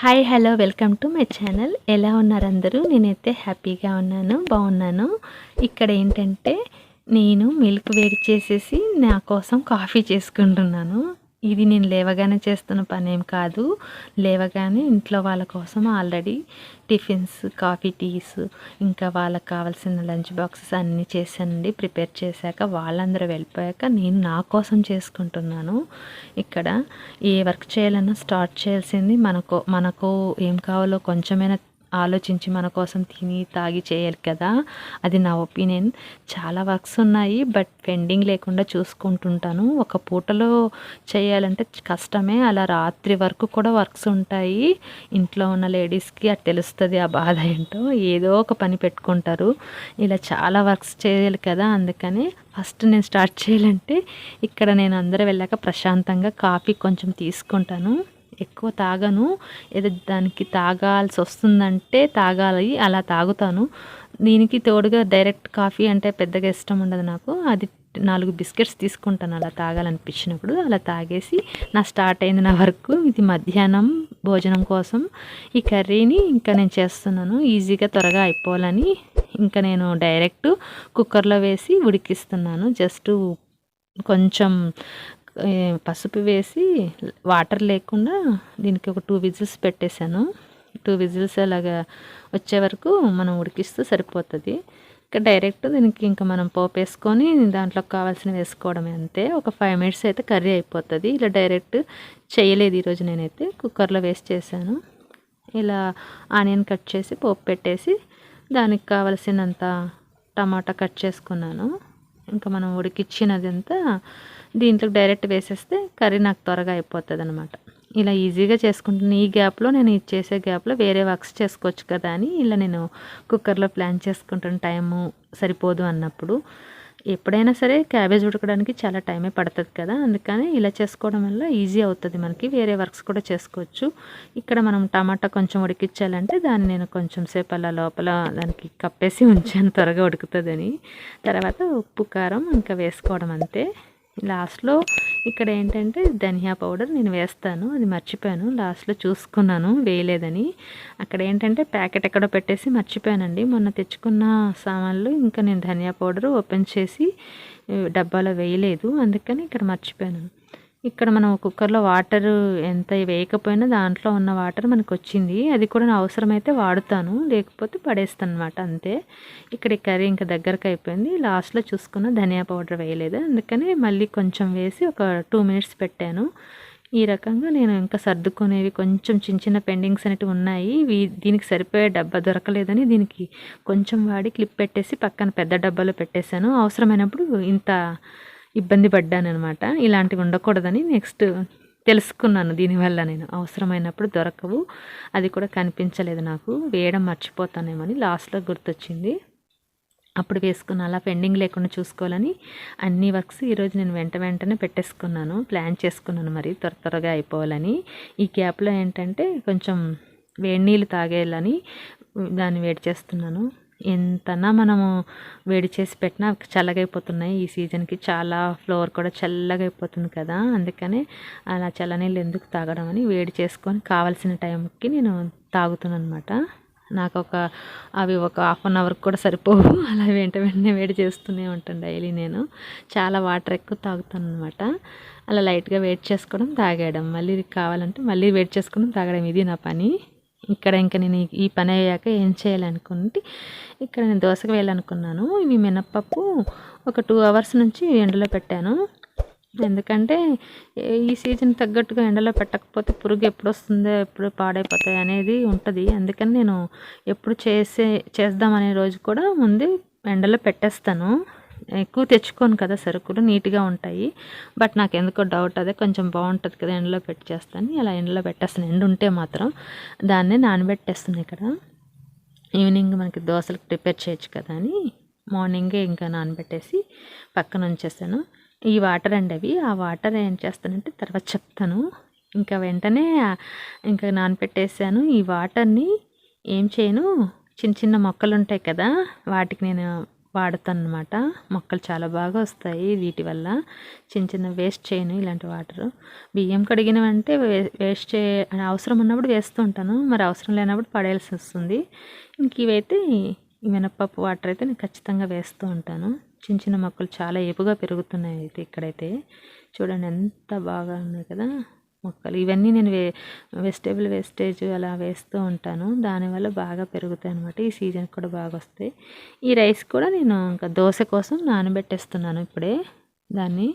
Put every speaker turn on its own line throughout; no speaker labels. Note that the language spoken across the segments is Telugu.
Hi hello welcome to my channel ఎలా ఉన్నారు అందరూ? నేనైతే హ్యాపీగా ఉన్నాను బాగున్నాను. ఇక్కడ ఏంటంటే నేను మిల్క్ వేడి చేసేసి నా కోసం కాఫీ చేసుకుంటున్నాను. ఇది నేను లేవగానే చేస్తున్న పని ఏం కాదు. లేవగానే ఇంట్లో వాళ్ళ కోసం ఆల్రెడీ టిఫిన్స్ కాఫీ టీస్ ఇంకా వాళ్ళకి కావాల్సిన లంచ్ బాక్సెస్ అన్నీ చేశానండి. ప్రిపేర్ చేశాక వాళ్ళందరూ వెళ్ళిపోయాక నేను నా కోసం చేసుకుంటున్నాను. ఇక్కడ ఏ వర్క్ చేయాలన్నా స్టార్ట్ చేయాల్సింది మనకు మనకు ఏం కావాలో కొంచెమైనా ఆలోచించి మన కోసం తిని తాగి చేయాలి కదా. అది నా ఒపీనియన్. చాలా వర్క్స్ ఉన్నాయి బట్ పెండింగ్ లేకుండా చూసుకుంటుంటాను. ఒక పూటలో చేయాలంటే కష్టమే. అలా రాత్రి వరకు కూడా వర్క్స్ ఉంటాయి. ఇంట్లో ఉన్న లేడీస్కి అది తెలుస్తుంది ఆ బాధ ఏంటో. ఏదో ఒక పని పెట్టుకుంటారు. ఇలా చాలా వర్క్స్ చేయాలి కదా. అందుకని ఫస్ట్ నేను స్టార్ట్ చేయాలంటే ఇక్కడ నేను అందరూ వెళ్ళాక ప్రశాంతంగా కాఫీ కొంచెం తీసుకుంటాను. ఎక్కువ తాగను. ఏదో దానికి తాగాల్సి వస్తుందంటే తాగాలి అలా తాగుతాను. దీనికి తోడుగా డైరెక్ట్ కాఫీ అంటే పెద్దగా ఇష్టం ఉండదు నాకు. అది నాలుగు బిస్కెట్స్ తీసుకుంటాను అలా తాగాలనిపించినప్పుడు. అలా తాగేసి నా స్టార్ట్ అయింది నా వర్క్. ఇది మధ్యాహ్నం భోజనం కోసం. ఈ కర్రీని ఇంకా నేను చేస్తున్నాను. ఈజీగా త్వరగా అయిపోవాలని ఇంకా నేను డైరెక్ట్ కుక్కర్లో వేసి ఉడికిస్తున్నాను. జస్ట్ కొంచెం పసుపు వేసి వాటర్ లేకుండా దీనికి ఒక టూ విజిల్స్ పెట్టేశాను. టూ విజిల్స్ అలాగా వచ్చే వరకు మనం ఉడికిస్తూ సరిపోతుంది. ఇంకా డైరెక్ట్ దీనికి ఇంకా మనం పోపు వేసుకొని దాంట్లో కావాల్సిన వేసుకోవడమే అంతే. ఒక ఫైవ్ మినిట్స్ అయితే కర్రీ అయిపోతుంది. ఇలా డైరెక్ట్ చేయలేదు ఈరోజు నేనైతే. కుక్కర్లో వేస్ట్ చేశాను. ఇలా ఆనియన్ కట్ చేసి పోపు పెట్టేసి దానికి కావలసినంత టమాటా కట్ చేసుకున్నాను. ఇంకా మనం ఉడికిచ్చినది అంతా దీంట్లో డైరెక్ట్ వేసేస్తే కర్రీ నాకు త్వరగా అయిపోతుంది అనమాట ఇలా ఈజీగా చేసుకుంటున్నాను ఈ గ్యాప్లో నేను ఇది చేసే గ్యాప్లో వేరే వర్క్స్ చేసుకోవచ్చు కదా అని ఇలా నేను కుక్కర్లో ప్లాన్ చేసుకుంటాను టైము సరిపోదు అన్నప్పుడు ఎప్పుడైనా సరే క్యాబేజ్ ఉడకడానికి చాలా టైమే పడుతుంది కదా అందుకని ఇలా చేసుకోవడం వల్ల ఈజీ అవుతుంది మనకి. వేరే వర్క్స్ కూడా చేసుకోవచ్చు. ఇక్కడ మనం టమాటా కొంచెం ఉడికించాలంటే దాన్ని నేను కొంచెం సేపు అలా లోపల దానికి కప్పేసి ఉంచాను త్వరగా ఉడుకుతుందని. తర్వాత ఉప్పు కారం ఇంకా వేసుకోవడం అంతే. లాస్ట్లో ఇక్కడ ఏంటంటే ధనియా పౌడర్ నేను వేస్తాను అది మర్చిపోయాను. లాస్ట్లో చూసుకున్నాను వేయలేదని. అక్కడ ఏంటంటే ప్యాకెట్ ఎక్కడో పెట్టేసి మర్చిపోయానండి. మొన్న తెచ్చుకున్న సామాన్లు ఇంకా నేను ధనియా పౌడర్ ఓపెన్ చేసి డబ్బాలో వేయలేదు. అందుకని ఇక్కడ మర్చిపోయాను. ఇక్కడ మనం కుక్కర్లో వాటర్ ఎంత వేయకపోయినా దాంట్లో ఉన్న వాటర్ మనకు వచ్చింది అది కూడా నా అవసరమైతే వాడుతాను. లేకపోతే పడేస్తాను అనమాట అంతే. ఇక్కడ కర్రీ ఇంకా దగ్గరకు అయిపోయింది. లాస్ట్లో చూసుకున్న ధనియా పౌడర్ వేయలేదు. అందుకని మళ్ళీ కొంచెం వేసి ఒక టూ మినిట్స్ పెట్టాను. ఈ రకంగా నేను ఇంకా సర్దుకునేవి కొంచెం చిన్న చిన్న పెండింగ్స్ అనేవి ఉన్నాయి. దీనికి సరిపోయే డబ్బా దొరకలేదని దీనికి కొంచెం వాడి క్లిప్ పెట్టేసి పక్కన పెద్ద డబ్బాలో పెట్టేశాను. అవసరమైనప్పుడు ఇంత ఇబ్బంది పడ్డాను అనమాట ఇలాంటివి ఉండకూడదని నెక్స్ట్ తెలుసుకున్నాను. దీనివల్ల నేను అవసరమైనప్పుడు దొరకవు. అది కూడా కనిపించలేదు నాకు. వేయడం మర్చిపోతానేమని లాస్ట్లో గుర్తొచ్చింది. అప్పుడు వేసుకున్న అలా పెండింగ్ లేకుండా చూసుకోవాలని అన్ని వర్క్స్ ఈరోజు నేను వెంట వెంటనే పెట్టేసుకున్నాను. ప్లాన్ చేసుకున్నాను మరి త్వర త్వరగా అయిపోవాలని. ఈ గ్యాప్లో ఏంటంటే కొంచెం వేడి నీళ్ళు తాగేయాలని దాన్ని వేడి చేస్తున్నాను. ఎంతనా మనము వేడి చేసి పెట్టినా చల్లగైపోతున్నాయి. ఈ సీజన్కి చాలా ఫ్లోర్ కూడా చల్లగా అయిపోతుంది కదా. అందుకనే అలా చల్లనీళ్ళు ఎందుకు తాగడం అని వేడి చేసుకొని కావాల్సిన టైంకి నేను తాగుతున్నాను అనమాట నాకు ఒక అవి ఒక హాఫ్ అన్ అవర్కి కూడా సరిపోవు. అలా వెంట వెంటనే వేడి చేస్తూనే ఉంటాను డైలీ నేను. చాలా వాటర్ ఎక్కువ తాగుతాను అనమాట అలా లైట్గా వేడి చేసుకోవడం తాగేయడం. మళ్ళీ కావాలంటే మళ్ళీ వేడి చేసుకోవడం తాగడం. ఇది నా పని. ఇక్కడ ఇంకా నేను ఈ పని అయ్యాక ఏం చేయాలనుకుంటే ఇక్కడ నేను దోశకు వేయాలనుకున్నాను. ఇవి మినప్పప్పు ఒక టూ అవర్స్ నుంచి ఎండలో పెట్టాను. ఎందుకంటే ఈ సీజన్ తగ్గట్టుగా ఎండలో పెట్టకపోతే పురుగు ఎప్పుడు వస్తుందో ఎప్పుడు పాడైపోతాయి అనేది ఉంటుంది. అందుకని నేను ఎప్పుడు చేసే చేద్దామనే రోజు కూడా ముందు ఎండలో పెట్టేస్తాను. ఎక్కువ తెచ్చుకోను కదా సరుకులు నీట్గా ఉంటాయి. బట్ నాకు ఎందుకో డౌట్ అదే కొంచెం బాగుంటుంది కదా ఎండలో పెట్టి చేస్తాను అలా ఎండలో పెట్టేస్తాను. ఎండు ఉంటే మాత్రం దాన్నే నానబెట్టేస్తాను ఇక్కడ. ఈవినింగ్ మనకి దోశలకు ప్రిపేర్ చేయొచ్చు కదా అని మార్నింగే ఇంకా నానబెట్టేసి పక్కన ఉంచేస్తాను. ఈ వాటర్ అండి అవి. ఆ వాటర్ ఏం చేస్తానంటే తర్వాత చెప్తాను. ఇంకా వెంటనే ఇంకా నానబెట్టేసాను. ఈ వాటర్ని ఏం చేయను? చిన్న చిన్న మొక్కలు ఉంటాయి కదా వాటికి నేను వాడతాను అనమాట మొక్కలు చాలా బాగా వస్తాయి వీటి వల్ల. చిన్న చిన్న వేస్ట్ చేయను ఇలాంటి వాటర్. బియ్యం కడిగినవంటే వేస్ట్ చే అవసరం ఉన్నప్పుడు వేస్తూ ఉంటాను. మరి అవసరం లేనప్పుడు పడేయాల్సి వస్తుంది. ఇంక ఇవైతే మినప్పప్పు వాటర్ అయితే నేను ఖచ్చితంగా వేస్తూ ఉంటాను. చిన్న చిన్న మొక్కలు చాలా ఏపుగా పెరుగుతున్నాయి అయితే ఇక్కడైతే. చూడండి ఎంత బాగా ఉన్నాయి కదా. మొక్కలు. ఇవన్నీ నేను వే వెజిటేబుల్ వేస్టేజ్ అలా వేస్తూ ఉంటాను. దానివల్ల బాగా పెరుగుతాయి అనమాట ఈ సీజన్ కూడా బాగా వస్తాయి. ఈ రైస్ కూడా నేను ఇంకా దోశ కోసం నానబెట్టేస్తున్నాను ఇప్పుడే. దాన్ని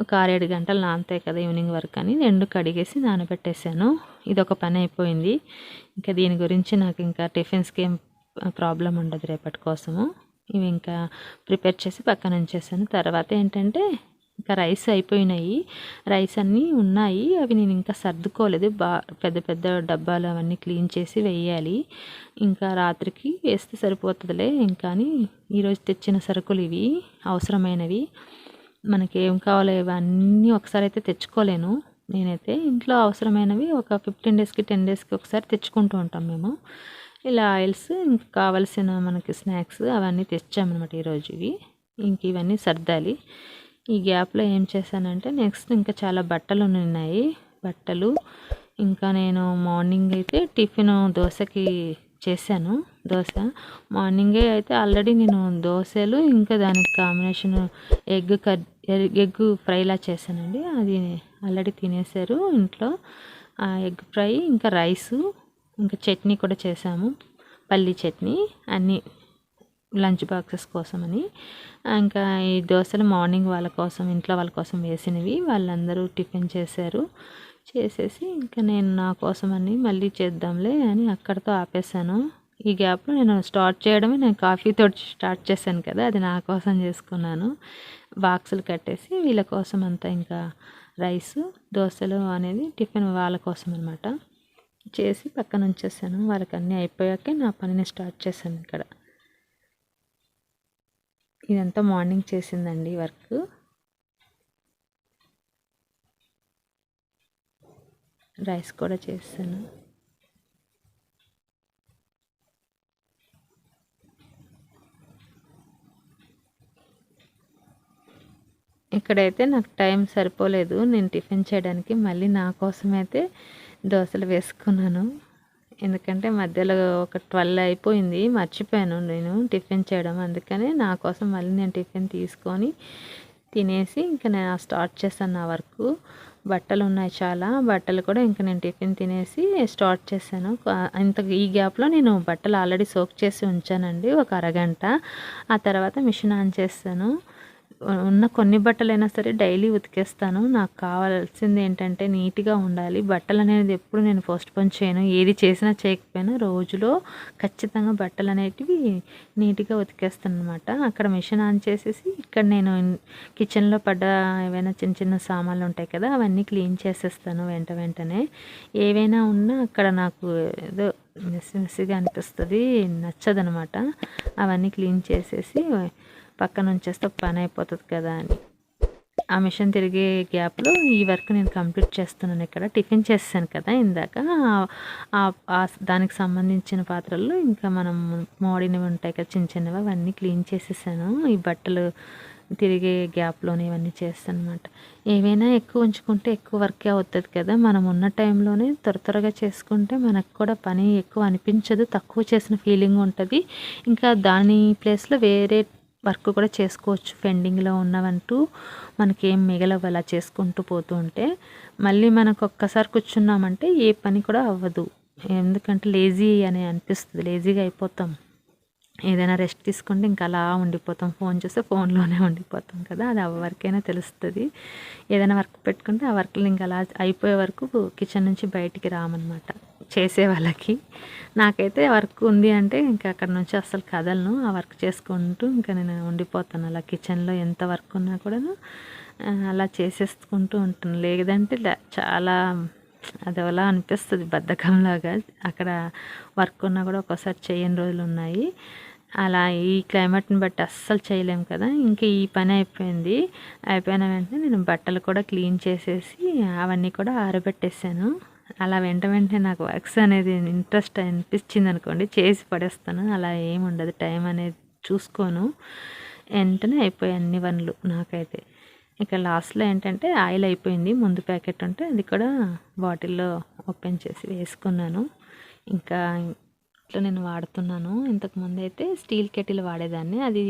ఒక ఆరేడు గంటలు నానతాయి కదా ఈవినింగ్ వరకు అని. రెండు కడిగేసి నానబెట్టేసాను ఇది ఒక పని అయిపోయింది. ఇంకా దీని గురించి నాకు ఇంకా టిఫిన్స్కి ఏం ప్రాబ్లం ఉండదు రేపటి కోసము. ఇవి ఇంకా ప్రిపేర్ చేసి పక్కన ఉంచేసాను తర్వాత ఏంటంటే ఇంకా రైస్ అయిపోయినాయి. రైస్ అన్నీ ఉన్నాయి. అవి నేను ఇంకా సర్దుకోలేదు. బా పెద్ద పెద్ద డబ్బాలు అవన్నీ క్లీన్ చేసి వేయాలి. ఇంకా రాత్రికి వేస్తే సరిపోతుందిలే. ఇంకా అని ఈరోజు తెచ్చిన సరుకులు ఇవి అవసరమైనవి. మనకి ఏం కావాలో ఇవన్నీ ఒకసారి అయితే తెచ్చుకోలేను. నేనైతే ఇంట్లో అవసరమైనవి ఒక ఫిఫ్టీన్ డేస్కి టెన్ డేస్కి ఒకసారి తెచ్చుకుంటూ ఉంటాం మేము. ఇలా ఆయిల్స్ ఇంకా కావలసిన మనకి స్నాక్స్ అవన్నీ తెచ్చామన్నమాట ఈరోజు ఇవి. ఇంక ఇవన్నీ సర్దాలి. ఈ గ్యాప్లో ఏం చేశానంటే నెక్స్ట్ ఇంకా చాలా బట్టలు ఉన్నాయి. బట్టలు. ఇంకా నేను మార్నింగ్ అయితే టిఫిన్ దోశకి చేశాను. దోశ. మార్నింగే అయితే ఆల్రెడీ నేను దోశలు ఇంకా దానికి కాంబినేషన్ ఎగ్ కర్ ఎగ్ ఫ్రైలా చేశానండి. అది ఆల్రెడీ తినేసారు ఇంట్లో. ఎగ్ ఫ్రై ఇంకా రైసు ఇంకా చట్నీ కూడా చేసాము పల్లీ చట్నీ అన్నీ లంచ్ బాక్సెస్ కోసమని. ఇంకా ఈ దోశలు మార్నింగ్ వాళ్ళ కోసం ఇంట్లో వాళ్ళ కోసం వేసినవి వాళ్ళందరూ టిఫిన్ చేశారు. చేసేసి ఇంకా నేను నా కోసమని మళ్ళీ చేద్దాంలే అని అక్కడితో ఆపేసాను ఈ గ్యాప్లో నేను స్టార్ట్ చేయడమే నేను కాఫీతో స్టార్ట్ చేశాను కదా అది నా కోసం చేసుకున్నాను. బాక్సులు కట్టేసి వీళ్ళ కోసం అంతా ఇంకా రైస్ దోశలు అనేది టిఫిన్ వాళ్ళ కోసం అనమాట చేసి పక్కన ఉంచేసాను వాళ్ళకి అన్నీ అయిపోయాకే నా పనిని స్టార్ట్ చేశాను ఇక్కడ. ఇదంతా మార్నింగ్ చేసిందండి వర్క్. రైస్ కూడా చేస్తాను. ఇక్కడైతే నాకు టైం సరిపోలేదు. నేను టిఫిన్ చేయడానికి మళ్ళీ నా కోసమైతే దోశలు వేసుకున్నాను. ఎందుకంటే మధ్యలో ఒక ట్వెల్వ్ అయిపోయింది మర్చిపోయాను నేను టిఫిన్ చేయడం. అందుకని నా కోసం మళ్ళీ నేను టిఫిన్ తీసుకొని తినేసి ఇంకా నేను స్టార్ట్ చేశాను నా వర్క్. బట్టలు ఉన్నాయి చాలా బట్టలు కూడా ఇంకా నేను టిఫిన్ తినేసి స్టార్ట్ చేశాను. ఇంత ఈ గ్యాప్లో నేను బట్టలు ఆల్రెడీ సోక్ చేసి ఉంచానండి ఒక అరగంట. ఆ తర్వాత మిషన్ ఆన్ చేస్తాను ఉన్న కొన్ని బట్టలైనా సరే డైలీ ఉతికేస్తాను. నాకు కావాల్సింది ఏంటంటే నీట్గా ఉండాలి. బట్టలు అనేది ఎప్పుడు నేను పోస్ట్ పోన్ చేయను. ఏది చేసినా చేయకపోయినా రోజులో ఖచ్చితంగా బట్టలు అనేటివి నీట్గా ఉతికేస్తాను అనమాట అక్కడ మిషన్ ఆన్ చేసేసి ఇక్కడ నేను కిచెన్లో పడ్డ ఏవైనా చిన్న చిన్న సామాన్లు ఉంటాయి కదా అవన్నీ క్లీన్ చేసేస్తాను వెంట వెంటనే. ఏవైనా ఉన్నా అక్కడ నాకు ఏదో మెస్సి మెస్సిగా అనిపిస్తుంది నచ్చదనమాట అవన్నీ క్లీన్ చేసేసి పక్కన ఉంచేస్తే పని అయిపోతుంది కదా అని. ఆ మిషన్ తిరిగే గ్యాప్లో ఈ వర్క్ నేను కంప్లీట్ చేస్తున్నాను ఇక్కడ. టిఫిన్ చేసాను కదా ఇందాక. దానికి సంబంధించిన పాత్రలు ఇంకా మనం మోడినవి ఉంటాయి కదా చిన్న చిన్నవి అవన్నీ క్లీన్ చేసేసాను. ఈ బట్టలు తిరిగే గ్యాప్లోనే ఇవన్నీ చేస్తాను అనమాట ఏవైనా ఎక్కువ ఉంచుకుంటే ఎక్కువ వర్కే అవుతుంది కదా. మనం ఉన్న టైంలోనే త్వర త్వరగా చేసుకుంటే మనకు కూడా పని ఎక్కువ అనిపించదు తక్కువ చేసిన ఫీలింగ్ ఉంటుంది. ఇంకా దాని ప్లేస్లో వేరే వర్క్ కూడా చేసుకోవచ్చు పెండింగ్లో ఉన్నవంటూ మనకేం మిగలవు అలా చేసుకుంటూ పోతూ ఉంటే. మళ్ళీ మనకు ఒక్కసారి కూర్చున్నామంటే ఏ పని కూడా అవ్వదు. ఎందుకంటే లేజీ అని అనిపిస్తుంది. లేజీగా అయిపోతాం. ఏదైనా రెస్ట్ తీసుకుంటే ఇంకా అలా ఉండిపోతాం. ఫోన్ చూస్తే ఫోన్లోనే ఉండిపోతాం కదా. అది ఎవరికైనా తెలుస్తుంది. ఏదైనా వర్క్ పెట్టుకుంటే ఆ వర్క్లు ఇంకా అలా అయిపోయే వరకు కిచెన్ నుంచి బయటికి రామన్నమాట. చేసే వాళ్ళకి. నాకైతే వర్క్ ఉంది అంటే ఇంకా అక్కడ నుంచి అస్సలు కదలను. ఆ వర్క్ చేసుకుంటూ ఇంకా నేను ఉండిపోతాను. అలా కిచెన్లో ఎంత వర్క్ ఉన్నా కూడా అలా చేసేసుకుంటూ ఉంటాను లేదంటే చాలా అది అలా అనిపిస్తుంది బద్ధకంలాగా. అక్కడ వర్క్ ఉన్నా కూడా ఒక్కోసారి చేయని రోజులు ఉన్నాయి. అలా ఈ క్లైమేట్ని బట్టి అస్సలు చేయలేము కదా. ఇంకా ఈ పని అయిపోయింది. అయిపోయిన వెంటనే నేను బట్టలు కూడా క్లీన్ చేసేసి అవన్నీ కూడా ఆరబెట్టేసాను. అలా వెంట వెంటనే నాకు వర్క్స్ అనేది ఇంట్రెస్ట్ అనిపించింది అనుకోండి చేసి పడేస్తాను. అలా ఏముండదు టైం అనేది చూసుకోను. వెంటనే అయిపోయాయి అన్ని పనులు నాకైతే. ఇక లాస్ట్లో ఏంటంటే ఆయిల్ అయిపోయింది ముందు ప్యాకెట్ ఉంటే అది కూడా బాటిల్లో ఓపెన్ చేసి వేసుకున్నాను. ఇంకా ఇట్లా నేను వాడుతున్నాను. ఇంతకు ముందు అయితే స్టీల్ కెటిల్ వాడేదాన్ని. అది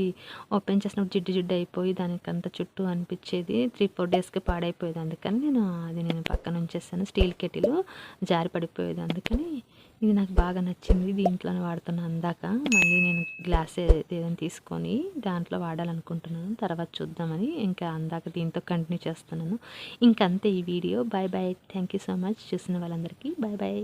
ఓపెన్ చేసినప్పుడు జిడ్డు జిడ్డు అయిపోయి దానికి అంత చుట్టూ అనిపించేది. త్రీ ఫోర్ డేస్కి పాడైపోయేది. అందుకని నేను అది నేను పక్కన ఉంచేస్తాను స్టీల్ కెటిల్ జారి పడిపోయేది. అందుకని ఇది నాకు బాగా నచ్చింది. దీంట్లోనే వాడుతున్నాను అందాక. మళ్ళీ నేను గ్లాస్ ఏదైనా తీసుకొని దాంట్లో వాడాలనుకుంటున్నాను. తర్వాత చూద్దామని ఇంకా అందాక దీంతో కంటిన్యూ చేస్తున్నాను. ఇంకంతే ఈ video. Bye bye. Thank you so much. చూసిన వాళ్ళందరికీ బాయ్ బాయ్.